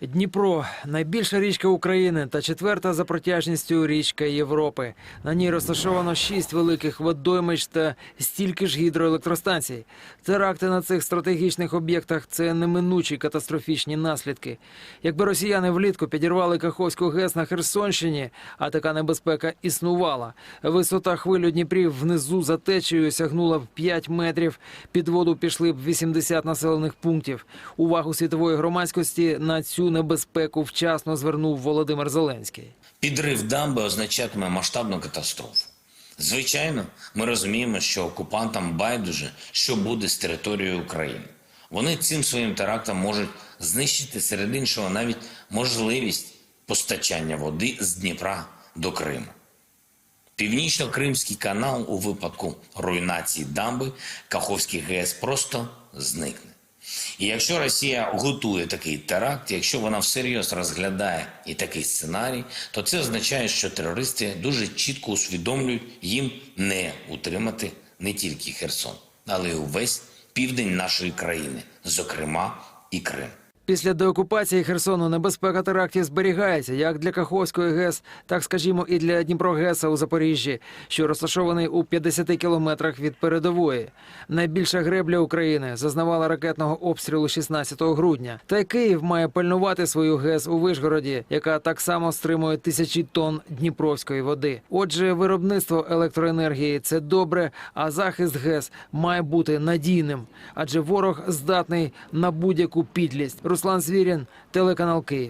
Дніпро найбільша річка України та четверта за протяжністю річка Європи. На ній розташовано шість великих водоймищ та стільки ж гідроелектростанцій. Теракти на цих стратегічних об'єктах це неминучі катастрофічні наслідки. Якби росіяни влітку підірвали Каховську ГЕС на Херсонщині, а така небезпека існувала. Висота хвиль у Дніпрі внизу за течією сягнула б 5 метрів. Під воду пішли б 80 населених пунктів. Увагу світової громадськості на цю небезпеку вчасно звернув Володимир Зеленський. Підрив дамби означатиме масштабну катастрофу. Звичайно, ми розуміємо, що окупантам байдуже, що буде з територією України. Вони цим своїм терактом можуть знищити серед іншого навіть можливість постачання води з Дніпра до Криму. Північно-Кримський канал у випадку руйнації дамби Каховський ГЕС просто зникне. І якщо Росія готує такий теракт, якщо вона всерйоз розглядає і такий сценарій, то це означає, що терористи дуже чітко усвідомлюють їм не утримати не тільки Херсон, але й увесь південь нашої країни, зокрема і Крим. Після деокупації Херсону небезпека терактів зберігається як для Каховської ГЕС, так скажімо, і для Дніпрогеса у Запоріжжі, що розташований у 50 кілометрах від передової. Найбільша гребля України зазнавала ракетного обстрілу 16 грудня. Та й Київ має пильнувати свою ГЕС у Вишгороді, яка так само стримує тисячі тонн дніпровської води. Отже, виробництво електроенергії це добре, а захист ГЕС має бути надійним, адже ворог здатний на будь-яку підлість. Руслан Звірін, телеканал Київ.